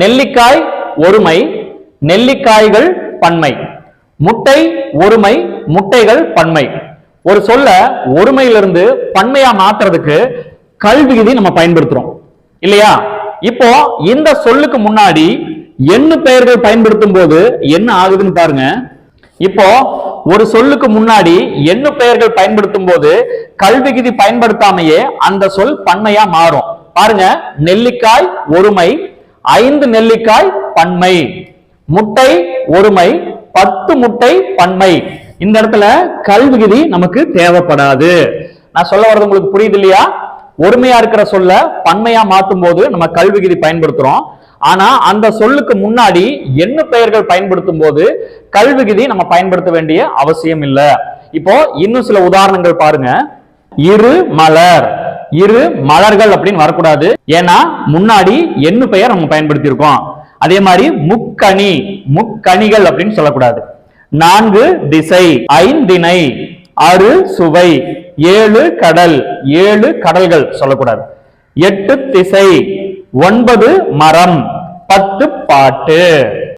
நெல்லிக்காய் ஒருமை நெல்லிக்காய்கள் பன்மை. முட்டை ஒருமை முட்டைகள் பன்மை. ஒரு சொல்ல ஒருமையிலிருந்து பன்மையா மாத்துறதுக்கு கல்விகுதி நம்ம பயன்படுத்துறோம். இல்லையா? இப்போ இந்த சொல்லுக்கு முன்னாடி எண்ணு பெயர்கள் பயன்படுத்தும் போது என்ன ஆகுதுன்னு பாருங்க. இப்போ ஒரு சொல்லுக்கு முன்னாடி எண்ணு பெயர்கள் பயன்படுத்தும் போது கல்விகுதி பயன்படுத்தாமையே அந்த சொல் பன்மையா மாறும். பாருங்க நெல்லிக்காய் ஒருமை ஐந்து நெல்லிக்காய் பன்மை முட்டை ஒருமை பத்து முட்டை பன்மை. இந்த இடத்துல கல்விகுதி நமக்கு தேவைப்படாது. நான் சொல்ல வர்றது உங்களுக்கு புரியுது இல்லையா? ஒருமையா இருக்கிற சொல்ல பன்மையா மாத்தும் போது நம்ம கல்விகுதி பயன்படுத்துறோம். ஆனா அந்த சொல்லுக்கு முன்னாடி என்ன பெயர்கள் பயன்படுத்தும் போது கல்விகுதி நம்ம பயன்படுத்த வேண்டிய அவசியம் இல்லை. இப்போ இன்னும் சில உதாரணங்கள் பாருங்க. இரு மலர். இரு மலர்கள் அப்படின்னு வரக்கூடாது. ஏன்னா முன்னாடி எண்ணு பெயர் நம்ம பயன்படுத்தி இருக்கோம் அதே மாதிரி முக்கணி முக்கணிகள் அப்படின்னு சொல்லக்கூடாது. நான்கு திசை ஐந்திணை ஆறு சுவை ஏழு கடல் ஏழு கடல்கள் சொல்லக்கூடாது. எட்டு திசை ஒன்பது மரம் பத்து பாட்டு.